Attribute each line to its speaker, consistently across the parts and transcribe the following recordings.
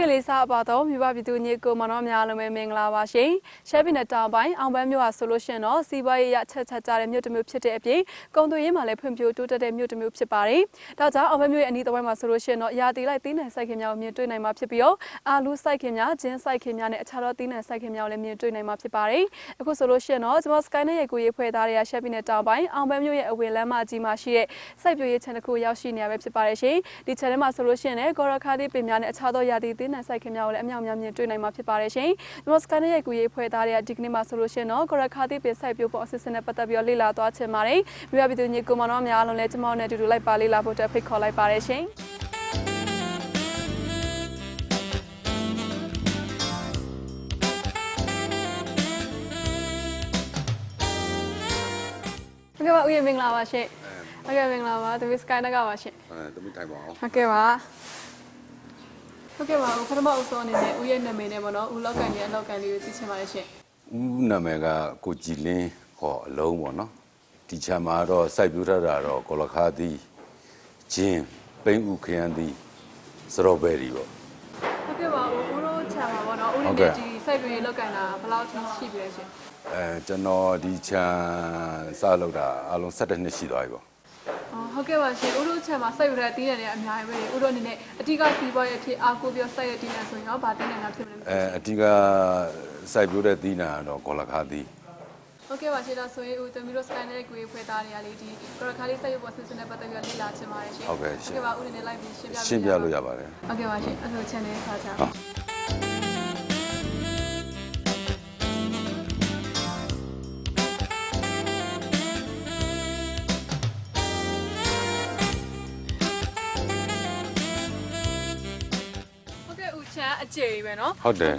Speaker 1: ကလေးစားပါတော့မြပပြည်သူညီကိုမတော်များလုံးပဲမင်္ဂလာပါရှင်ရှမ်းပြည်နယ်တောင်ပိုင်းအောင်ပန်းမြို့ဟာဆိုလို့ရှရင်တော့စီးပွားရေးရချက်ချက်ကြတဲ့မြို့တစ်မြို့ဖြစ်တဲ့အပြင်ကုန်သွယ်ရေးမှာလည်းဖွံ့ဖြိုးတိုးတက်တဲ့မြို့တစ်မြို့ဖြစ်ပါတယ်ဒါကြောင့်အောင်ပန်းမြို့ရဲ့အနီးတစ်ဝိုက်မှာဆိုလို့ရှရင်တော့ရာသီလိုက်သီးနှံစိုက်ခင်များကိုမြင်တွေ့နိုင်မှာဖြစ်ပြီးတော့အာလူစိုက်ခင်များဂျင်းစိုက်ခင်များနဲ့အခြားသောသီးနှံစိုက်ခင်များကိုလည်းမြင်တွေ့နိုင်မှာဖြစ်ပါတယ်အခုဆိုလို့ရှရင်တော့ကျွန်တော် Sky နဲ့ရဲ့ကိုရေးဖွဲ့သားတွေကရှမ်းပြည်နယ်တောင်ပိုင်းအောင်ပန်းမြို့ရဲ့အဝေးလမ်းမကြီးမှာရှိတဲ့စိုက်ပျိုးရေးခြံတစ်ခုရောက်ရှိနေရပဲဖြစ်ပါတယ်ရှင်ဒီခြံထဲမှာဆိုလို့ရှရင်လည်းဂေါ်ရခါဒီပင်များနဲ့အခြားသောရာသီသီးနှံစိုက်ခင်များကိုလည်းအမြောက်အများမြင်တွေ့နိုင်မှာဖြစ်ပါတယ်ရှင်ကျွန်တော် Sky နဲ့ရဲ့ကိုရေးဖွဲ့သားတွေကဒီကနေ့မှာဆိုလို့ရှရင်တော့ဂေါ်ရခါဒီပင်စိုက်ပျိုးပုံအစစ်အစစ်နဲ့ပတ်သက်ပြီးတော့လေ့လာသွားချင်ပါတယ်မြပပြည်သူညီကိုမောင်တော်များအားလုံးလည်းကျွန်တော်နဲ့အတူတူလိုက်ပါလေ့လာဖို့အတွက်ဖိတ်ခေါ်လိုက်ပါတယ်ရှင်ဟုတ်ကဲ့ပါဦးရေမင်္ဂလာပါရှင်ဟုတ်ကဲ့မင်္ဂလာပါသမီးစကိုင်းနကပါရှင်
Speaker 2: အဲတမိထိုင်ပါအောင်
Speaker 1: ဟုတ်ကဲ့ပါ ဟုတ်ကဲ့ပါဦးပထမအဆုံးအနေနဲ့ဦးရဲ့နာမည်နဲ့ပေါ့နော်ဦးလောက်ကန်ရဲ့အလောက်ကန်လေးကိုသိချင်ပါတယ်ရှင်
Speaker 2: ဦးနာမည်ကကိုကြည်လင်းဟောအလုံးပေါ့နော်ဒီချမ်းမှာတော့စိုက်ပျိုးထားတာတော့ကောလခါသီးဂျင်းပိန်းဥခရမ်းသီးစရောဘယ်ရီပေါ့
Speaker 1: ဟုတ်ကဲ့ပါဦးဦးတို့ချာမှာပေါ့နော်ဦး
Speaker 2: ဟုတ်
Speaker 1: လေး
Speaker 2: ကဲ့
Speaker 1: နဲ့ဒီစိုက်ပျိုးရေးလောက်ကန်တာဘယ်လောက်ထိရှိပြီလဲရှင်
Speaker 2: အဲကျွန်တော်ဒီချမ်းစလုပ်တာအလုံး17နှစ်ရှိသွားပြီပေါ့
Speaker 1: အော် ဟုတ်ကဲ့ပါရှင်ဦးတို့ချာမှာစိုက်ပျိုးတဲ့တီးနယ်တွေအများကြီးပဲဦးတို့အနေနဲ့အတိကစီးပွားရေးအဖြစ်အားကိုးပြီးစိုက်ရတီးနယ်ဆိုရင်ရောဗာတီးနယ်များဖြစ်မလဲမသိ
Speaker 2: အဲအဓိကစိုက်ပျိုးတဲ့သီးနာကတော့ကောလခါသီး
Speaker 1: ဟုတ်ကဲ့ပါရှင်ဒါဆိုရင်ဦးသမီးတို့ scan နဲ့ကိုရေးဖွဲ့သားတွေကလေဒီပရခါလေးစိုက်ရပေါ်စစ်စစ်နဲ့ပတ်သက်ပြီးလေ့လာချင်ပါတယ်ရှင်
Speaker 2: ဟုတ်ကဲ့ရှင်
Speaker 1: ဟုတ်ကဲ့ပါဦးအနေနဲ့လိုက်ပြီးရှင်းပြ
Speaker 2: ရှင်းပြလို့ရပါတယ်
Speaker 1: ဟုတ်ကဲ့ပါရှင်အဲ့လို channel ခါချာ
Speaker 2: ဟု
Speaker 1: ဦးချမ်းအကျေပဲเนาะ
Speaker 2: ဟုတ်တယ်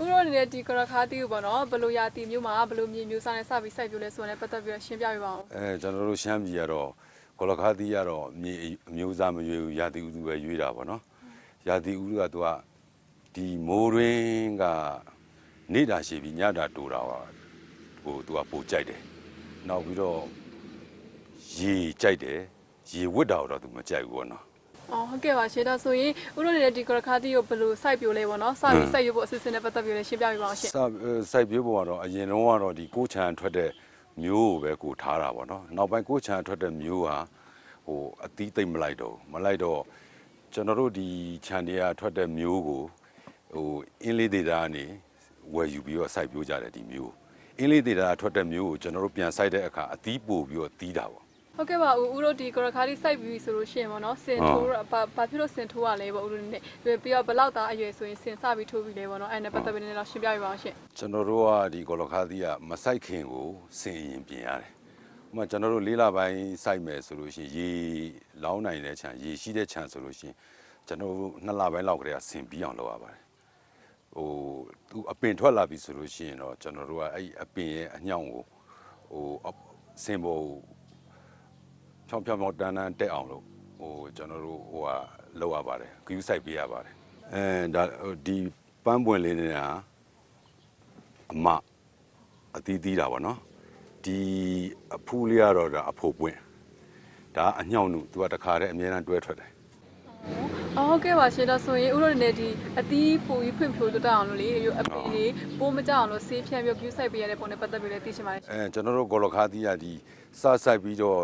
Speaker 1: ဦးတို့အနေနဲ့ဒီကရခါတီကိုပေါ့နော်ဘယ်လိုရာတီမျိုးမှာဘယ်လိုမြေမျိုးစားနဲ့စပြီးစိုက်ပြလဲဆိုတော့လည်းပတ်သက်ပြီးတော့ရှင်းပြပြပါအောင်
Speaker 2: အဲကျွန်တော်တို့ရှမ်းပြည်ကတော့ကောလခါသီးကတော့မြေအမျိုးသားမရွေးဘူးရာသီဥတုပဲရွေးတာပေါ့နော်ရာသီဥတုကသူကဒီမိုးရင်းကနေတာရှိပြီးညတာတိုးတာပါဟိုသူကပိုကြိုက်တယ်နောက်ပြီးတော့ရေကြိုက်တယ်ရေဝတ်တာတော့သူမကြိုက်ဘူးပေါ့နော်
Speaker 1: အော်ဟုတ်ကဲ့ပါရှင်ဒါဆိုရင်ဦးတို့အနေနဲ့ဒီကရခါတီကိုဘယ်လိုစိုက်ပြလဲပေါ့နော်စပြီးစိုက်ရဖို့အစစ်အစစ်နဲ့ပတ်သက်ပြီးလည်းရှင်းပြပြပါအောင်ရှင်
Speaker 2: စစိုက်ပြိုးပေါ်ကတော့အရင်တော့ကတော့ဒီကိုချံထွက်တဲ့မျိုးကိုပဲကိုထားတာပေါ့နော်နောက်ပိုင်းကိုချံထွက်တဲ့မျိုးဟာဟိုအသီးသိမ့်မလိုက်တော့ဘူးမလိုက်တော့ကျွန်တော်တို့ဒီခြံတွေကထွက်တဲ့မျိုးကိုဟိုအင်းလေးဒေတာကနေဝယ်ယူပြီးတော့စိုက်ပြိုးကြတယ်ဒီမျိုးအင်းလေးဒေတာထွက်တဲ့မျိုးကိုကျွန်တော်တို့ပြန်စိုက်တဲ့အခါအသီးပို့ပြီးတော့သီးတာပေါ့
Speaker 1: ဟုတ်ကဲ့ပါဦးဦးတို့ဒီကရခါတီစိုက်ပြီးဆိုလို့ရှိရင်ပေါ့နော်စင်ထိုးဘာဘာဖြစ်လို့စင်ထိုးရလဲပေါ့ဦးတို့အနေနဲ့ပြီးတော့ဘယ်လောက်သားအရွယ်ဆိုရင်စင်စပြီးထိုးပြီးလဲပေါ့နော်အဲ့နဲ့ပတ်သက်ပြီးလည်းရှင်းပြပြပါအောင်ရှင်
Speaker 2: ကျွန်တော်တို့ကဒီကောလခါသီးကမစိုက်ခင်ကိုစင်ရင်ပြင်ရတယ်။ဥပမာကျွန်တော်တို့လေးလပိုင်းစိုက်မယ်ဆိုလို့ရှိရင်ရေလောင်းနိုင်တဲ့ခြံရေရှိတဲ့ခြံဆိုလို့ရှိရင်ကျွန်တော်တို့နှစ်လပိုင်းလောက်ကတည်းကစင်ပြီးအောင်လုပ်ရပါတယ်။ဟိုသူအပင်ထွက်လာပြီဆိုလို့ရှိရင်တော့ကျွန်တော်တို့ကအဲ့ဒီအပင်ရဲ့အညောင်ကိုဟိုအစင်ပေါ် ဖြောင်းဖြောင်းဖြောင်းတန်းတန်းတက်အောင်လို့ဟိုကျွန်တော်တို့ဟိုဟာလုပ်ရပါတယ်ဂယူးစိုက်ပေးရပါတယ်။အဲဒါဟိုဒီပန်းပွင့်လေးနေတာအမအသီးသီးတာပေါ့နော်ဒီအဖူးလေးကတော့ဒါအဖို့ပွင့်ဒါအညှောင်းနုသူကတခါတည်းအမြဲတမ်းတွဲထွက်တယ်
Speaker 1: အော်ဟုတ်ကဲ့ပါရှင်ဒါဆိုရင်ဦးတို့အနေနဲ့ဒီအသီးပူပြီးဖွံ့ဖြိုးတတ်အောင်လို့လေအပင်လေးပိုးမကြအောင်လို့ဆေးဖြန်းပြီး view site ပေးရတဲ့ပုံနဲ့ပတ်သက်ပြီးလည်းသိချင်ပါတယ်ရှင်
Speaker 2: အဲကျွန်တော်တို့ကောလခါသီးရဒီစဆိုင်ပြီးတော့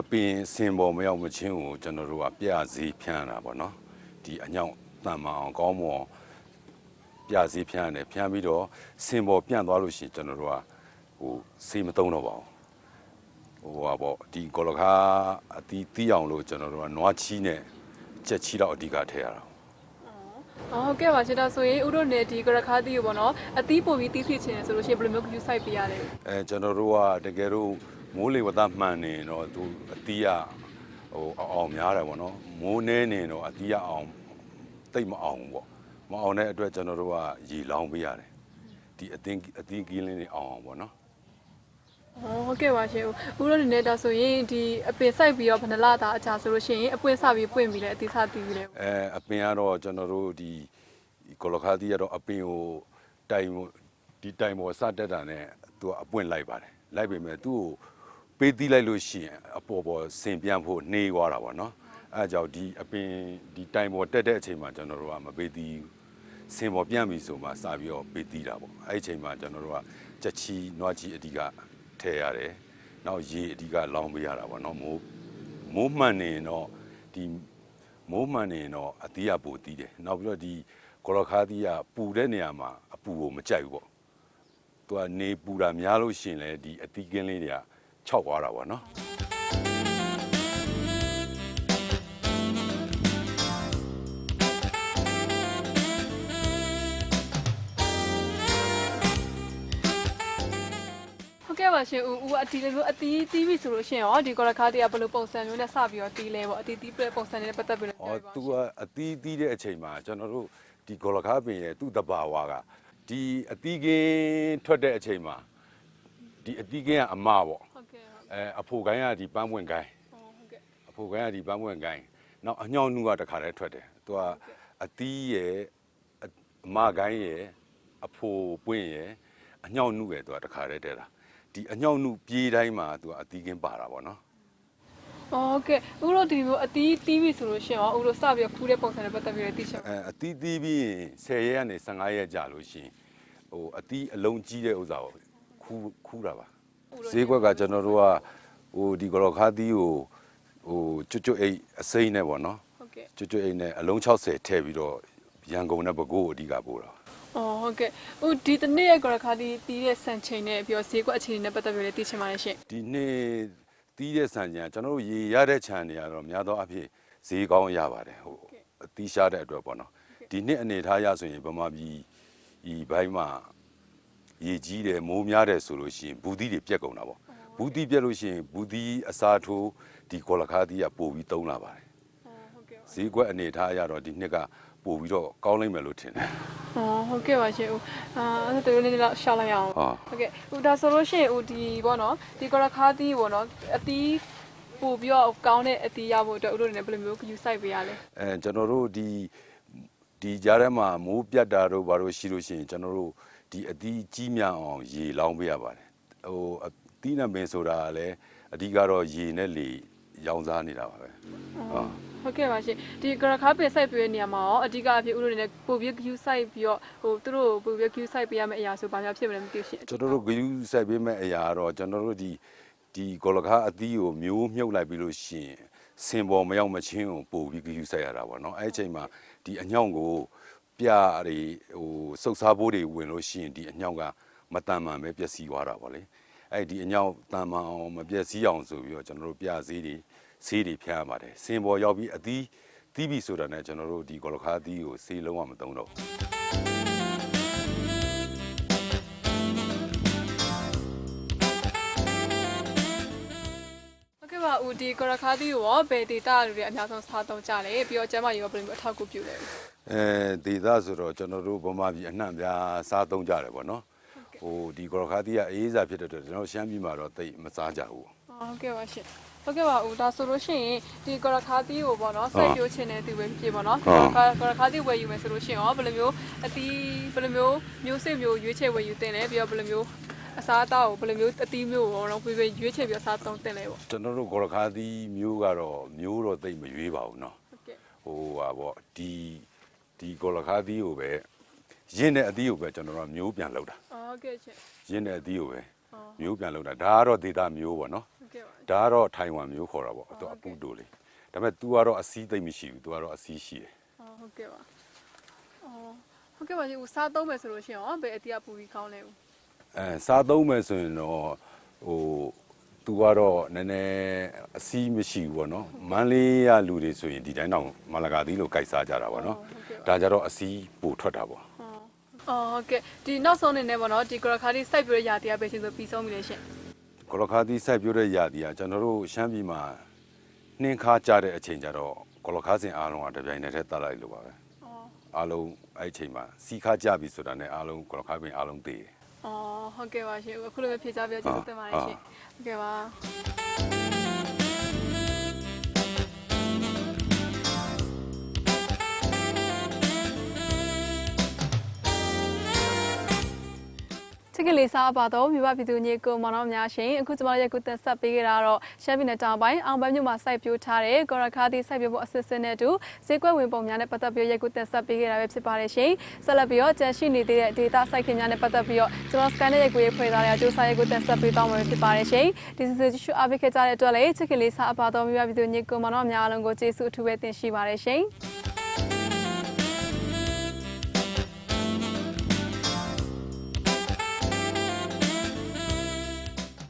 Speaker 2: အပင်စင်ပေါ်မရောက်မချင်းကိုကျွန်တော်တို့ကပြစည်းဖြန်းတာပေါ့နော်ဒီအညောင်းတန်မအောင်ကောင်းမွန်ပြစည်းဖြန်းရတယ်ဖြန်းပြီးတော့စင်ပေါ်ပြန့်သွားလို့ရှိရင်ကျွန်တော်တို့ကဟိုစေးမသုံးတော့ပါဘူးဟိုပါပေါ့ဒီကောလခါအတီးတီးအောင်လို့ကျွန်တော်တို့ကနွားချီနဲ့ကြက်ချီတော့အဓိကထည့်ရတာ
Speaker 1: အော်ဟုတ်ကဲ့ပါရှင်ဒါဆိုရင်ဦးတို့အနေနဲ့ဒီကရခါတီကိုပေါ့နော်အသီးပူပြီးတီးဖြစ်ချင်တယ်ဆိုလို့ရှိရင်ဘယ်လိုမျိုး view site ပေးရလဲ
Speaker 2: အဲကျွန်တော်တို့ကတကယ်လို့ မိုးလေဝသမှန်နေတော့သူအတီးကဟိုအအောင်များတယ်ပေါ့နော်မိုးနေနေတော့အတီးကအောင်တိတ်မအောင်ဘူးပေါ့မအောင်တဲ့အတွက်ကျွန်တော်တို့ကရေလောင်းပေးရတယ်ဒီအတင်းအတီးကီးလင်းနေအောင်အောင်ပေါ့နော်
Speaker 1: အော်ဟုတ်ကဲ့ပါရှင်ဦးတို့အနေနဲ့ဒါဆိုရင်ဒီအပင် site ပြီးတော့ဘယ်နှလသားအကြာဆိုလို့ရှိရင်အပွင့်စပြီးပွင့်ပြီးလဲအသီးစတီးပြီးလဲ
Speaker 2: အဲအပင်ကတော့ကျွန်တော်တို့ဒီကောလခါသီးကတော့အပင်ကိုတိုင်ဒီတိုင်ပေါ်စတက်တာနဲ့သူကအပွင့်လိုက်ပါတယ်လိုက်ပေမဲ့သူ့ကို ပေးသီးလိုက်လို့ရှိရင်အပေါ်ပေါ်ဆင်ပြန်ဖို့နှေးသွားတာပေါ့နော်အဲဒါကြောင့်ဒီအပင်ဒီတိုင်ပေါ်တက်တဲ့အချိန်မှာကျွန်တော်တို့ကမပေးသီးဘူးစင်ပေါ်ပြန့်ပြီဆိုမှစပြီးတော့ပေးတီးတာပေါ့အဲ့ဒီအချိန်မှာကျွန်တော်တို့ကကြက်ချီနွားချီအဓိကထည့်ရတယ်နောက်ရေအဓိကလောင်းပေးရတာပေါ့နော်မိုးမိုးမှန်နေရင်တော့ဒီမိုးမှန်နေရင်တော့အသီးကပိုတီးတယ်နောက်ပြီးတော့ဒီကော်လခါသီးကပူတဲ့နေရာမှာအပူကိုမကြိုက်ဘူးပေါ့သူကနေပူတာများလို့ရှရင်လေဒီအသီးကင်းလေးတွေက ခြောက်သွားတာပေါ့နော်
Speaker 1: ဟုတ်ကဲ့ပါရှင်ဦးဦးအတီးလေးမျိုးအတီးတီးပြီဆိုလို့ရှင်ရောဒီကော်လခါတီးကဘယ်လိုပုံစံမျိုးနဲ့စပြီးတော့တီးလဲပေါ့အတီးတီးပြတဲ့ပုံစံတွေနဲ့ပတ်သက်ပြီးတော့။
Speaker 2: အော်သူကအသီးသီးတဲ့အချိန်မှာကျွန်တော်တို့ဒီဂေါ်လကားပင်ရဲ့သူ့တဘာဝကဒီအသီးကင်းထွက်တဲ့အချိန်မှာဒီအသီးကင်းကအမပေါ့
Speaker 1: ဟုတ်ကဲ့ဟုတ်
Speaker 2: အဲအဖိုကိုင်းကဒီပန်းပွင့်ကိုင်း
Speaker 1: ဟုတ်ကဲ့
Speaker 2: အဖိုကိုင်းကဒီပန်းပွင့်ကိုင်းနောက်အညောင်းနှူကတခါတည်းထွက်တယ်သူကအသီးရဲ့အအမကိုင်းရဲ့အဖိုပွင့်ရဲ့အညောင်းနှူရဲ့သူကတခါတည်းတဲတာဒီအညောင်းနှူပြေးတိုင်းမှာသူကအသီးကင်းပါတာပေါ့နော်
Speaker 1: ဟုတ်ကဲ့ဦးတို့ဒီမျိုးအတီးတီးပြီဆိုလို့ရှင်ရောဦးတို့စပြီးတော့ခူးတဲ့ပုံစံနဲ့ပတ်သက်ပြီးတော့တီးချက်
Speaker 2: အဲအတီးတီးပြီးရင်10ရက်ကနေ15ရက်ကြာလို့ရှိရင်ဟိုအတီးအလုံးကြီးတဲ့ဥစ္စာကိုခူးခူးတာပါ ဈေးကွက်ကကျွန်တော်တို့ကဟိုဒီဂရောခါတီးကိုဟိုကျွတ်ကျွတ်အိတ်အစိမ့်နဲ့ပေါ့နော်
Speaker 1: ဟုတ်ကဲ့
Speaker 2: ကျွတ်ကျွတ်အိတ်နဲ့အလုံး60ထည့်ပြီးတော့ရန်ကုန်နဲ့ပဲကိုးကိုအဓိကပို့တာ
Speaker 1: အော်ဟုတ်ကဲ့ဦးဒီတနေ့ရဲ့ကော်လခါတီးတီးတဲ့စံချိန်နဲ့ပြီးတော့ဈေးကွက်အခြေအနေနဲ့ပတ်သက်ပြီးတော့တီးချင်ပါတယ်ရှင်
Speaker 2: ဒီနေ့တီးတဲ့ဆန်ကြံကျွန်တော်တို့ရေရတဲ့ခြံတွေကတော့များသောအားဖြင့်ဈေးကောင်းရပါတယ်ဟိုအတီးရှားတဲ့အတွက်ပေါ့နော်ဒီနှစ်အနေထားရဆိုရင်ဗမာပြည်ဒီဘိုင်းမှာ ရေကြီးတယ်မိုးများတယ်ဆိုလို့ရှိရင်ဘူးသီးတွေပြက်ကုန်တာပေါ့ဘူးသီးပြက်လို့ရှိရင်ဘူးသီးအစာထိုးဒီကော်လခါသီးကပို့ပြီးသုံးလာပါတယ်
Speaker 1: အော်ဟုတ်ကဲ့ပါ
Speaker 2: ဈေးကွက်အနေထားအရတော့ဒီနှစ်ကပို့ပြီးတော့ကောင်းလိမ့်မယ်လို့ထင်တယ်
Speaker 1: အော်ဟုတ်ကဲ့ပါရှင်ဦးအာအဲ့ဒါတို့လေးလောက်ရှာလိုက်အောင်
Speaker 2: ဟာ
Speaker 1: ဟုတ်ကဲ့ဦးဒါဆိုလို့ရှိရင်ဦးဒီပေါ့နော်ဒီကော်လခါတီးပေါ့နော်အတီးပို့ပြီးတော့ကောင်းတဲ့အတီးရဖို့အတွက်ဦးတို့လည်းဘယ်လိုမျိုးယူဆိုင်ပေးရလဲ
Speaker 2: အဲကျွန်တော်တို့ဒီဒီကြားထဲမှာမိုးပြတ်တာတို့ဘာလို့ရှိလို့ရှိရင်ကျွန်တော်တို့ ဒီအသီးကြီးမြအောင်ရေလောင်းပေးရပါတယ်ဟိုအသီးနံပင်ဆိုတာကလည်းအဓိကတော့ရေနဲ့လေရောင်းစားနေတာပါပဲဟာ
Speaker 1: ဟုတ်ကဲ့ပါရှင်ဒီကရခါပင်စိုက်ပေးတဲ့နေရာမှာရောအဓိကအဖြစ်ဦးတို့အနေနဲ့ပို့ပြီး queue စိုက်ပြီးတော့ဟိုသူတို့ပို့ပြီး queue စိုက်ပေးရမယ့်အရာဆိုဘာများဖြစ်မလဲမသိဘူးရှင်
Speaker 2: ကျွန်တော်တို့ဂယူးစိုက်ပေးမဲ့အရာကတော့ကျွန်တော်တို့ဒီဒီကောလကားအသီးကိုမျိုးမြုပ်လိုက်ပြီးလို့ရှိရင်စင်ပေါ်မရောက်မချင်းကိုပို့ပြီးဂယူးစိုက်ရတာပေါ့နော်အဲ့ဒီအချိန်မှာဒီအညောင်ကို ပြတွေဟိုစုပ်စားဖို့တွေဝင်လို့ရှိရင်ဒီအညောင်ကမတန်မှန်ပဲပျက်စီးသွားတာပေါ့လေအဲ့ဒီအညောင်တန်မှန်အောင်မပျက်စီးအောင်ဆိုပြီးတော့ကျွန်တော်တို့ပြဈေးတွေဆေးတွေဖျက်ရပါတယ်စင်ပေါ်ရောက်ပြီးအသီးတီးပြီဆိုတာနဲ့ကျွန်တော်တို့ဒီကောလကားအသီးကိုဆေးလုံးဝမသုံးတော့ဘူး
Speaker 1: ဟုတ်ကဲ့ပါဦးဒီကရခါတီကိုရောဘယ်ဒေတာလူတွေအများဆုံးစားသုံးကြလဲပြီးတော့ကျမကြီးရောဘယ်လိုမျိုးအထောက်အကူပြုလဲ
Speaker 2: အဲဒေသဆိုတော့ကျွန်တော်တို့ဗမာပြည်အနှံ့ပြားစားသုံးကြတယ်ပေါ့နော်ဟိုဒီဂရောခါတီးကအေးစားဖြစ်တဲ့အတွက်ကျွန်တော်ရှမ်းပြည်မှာတော့တိတ်မစားကြဘူး
Speaker 1: ဟုတ်ကဲ့ပါရှင်ဟုတ်ကဲ့ပါဦးဒါဆိုလို့ရှိရင်ဒီကရခါတီကိုပေါ့နော်စိုက်ပျိုးခြင်းတဲ့သူပဲဖြစ်ပေါ့နော်ကရခါတီဝယ်ယူမယ်ဆိုလို့ရှိရင်ရောဘယ်လိုမျိုးအတီးဘယ်လိုမျိုးမျိုးစစ်မျိုးရွေးချယ်ဝယ်ယူတင်လဲပြီးတော့ဘယ်လိုမျိုးအစားအသောက်ကိုဘယ်လိုမျိုးအတီးမျိုးပေါ့နော်ပြပြရွေးချယ်ပြီးအစားသုံးတင်လဲပေါ့
Speaker 2: ကျွန်တော်တို့ဂရောခါတီးမျိုးကတော့မျိုးတော့တိတ်မရွေးပါဘူးနော်
Speaker 1: ဟုတ်ကဲ့
Speaker 2: ဟိုဟာပေါ့ဒီ ဒီဂရောခါတီးကိုပဲရင်းတဲ့အသီးကိုပဲကျွန်တော်တို့ကမျိုးပြန်လောက်တာ
Speaker 1: ဟုတ်ကဲ့ရှင်
Speaker 2: ရင်းတဲ့အသီးကိုပဲ
Speaker 1: အော်
Speaker 2: မျိုးပြန်လောက်တာဒါကတော့ဒေသမျိုးပေါ့နော်
Speaker 1: ဟုတ်ကဲ့ပါ
Speaker 2: ဒါကတော့ထိုင်ဝမ်မျိုးခေါ်တာပေါ့
Speaker 1: ဟုတ်
Speaker 2: သူ
Speaker 1: ကဲ့
Speaker 2: အပူတိုလေးဒါပေမဲ့ तू ကတော့အစည်းသိမ့်မရှိဘူး तू ကတော့အစည်းရှိတယ်
Speaker 1: အော်ဟုတ်ကဲ့ပါအော်ဟုတ်ကဲ့ပါရှင်ဦးစားသုံးမယ်ဆိုလို့ရှိရင်ရောဘယ်အတီးကပူပြီးကောင်းလဲဦး
Speaker 2: အဲစားသုံးမယ်ဆိုရင်တော့ဟို သူကတော့နည်းနည်းအစည်းမရှိဘူးပေါ့နော်မန်းလေးရလူတွေဆိုရင်ဒီတိုင်းတော့မလကာသီးလို့ကြိုက်စားကြတာပေါ့နော်ဒါကြတော့အစည်းပိုထွက်တာပေါ့
Speaker 1: အော်ဟုတ်ကဲ့ဒီနောက်ဆုံးအနေနဲ့ပေါ့နော်ဒီကရခါလေးစိုက်ပြရရာတရားပဲရှင်ဆိုပြီးဆုံးပြီလေရှင်
Speaker 2: ကလခါသီးစိုက်ပြိုးတဲ့ຢာတီကကျွန်တော်တို့ရှမ်းပြည်မှာနှင်းခါကြတဲ့အချိန်ကျတော့ကလခါစင်အားလုံးကတပြိုင်တည်းတတ်လိုက်လို့ပါပဲ
Speaker 1: အော်
Speaker 2: အားလုံးအဲ့ဒီအချိန်မှာစီခါကြပြီဆိုတာနဲ့အားလုံးကလခါပင်အားလုံးသိတယ်
Speaker 1: အော် ဟုတ်ကဲ့ပါရှင်အခုလိုပဲဖြေချပြကျေးဇူးတင်ပါတယ်ရှင်ဟုတ်ကဲ့ပါ ချစ်ကလေးစားပါတော့မြမပြည်သူညီကိုမောင်နှမများရှင်အခုကျွန်တော်ရဲ့ကုသဆက်ပေးခဲ့တာတော့ရှမ်းပြည်နယ်တောင်ပိုင်းအောင်ပန်းမြို့မှာစိုက်ပျိုးထားတဲ့ကော်ရခါတီစိုက်ပျိုးဖို့အစစ်စစ်နဲ့အတူဈေးကွက်ဝင်ပုံများနဲ့ပတ်သက်ပြီးရဲ့ကုသဆက်ပေးခဲ့တာပဲဖြစ်ပါတယ်ရှင်ဆက်လက်ပြီးတော့ကြန့်ရှိနေသေးတဲ့ဒေတာစိုက်ခင်များနဲ့ပတ်သက်ပြီးတော့ကျွန်တော် scan ရဲ့ကိုရေးဖွဲ့သားတဲ့အကျိုးစားရဲ့ကုသဆက်ပေးတော့မှာဖြစ်ပါတယ်ရှင်ဒီစစ်စစ်ရှုအားပေးခဲ့ကြတဲ့အတွက်လည်းချစ်ကလေးစားပါတော့မြမပြည်သူညီကိုမောင်နှမများအားလုံးကိုကျေးဇူးအထူးပဲတင်ရှိပါတယ်ရှင်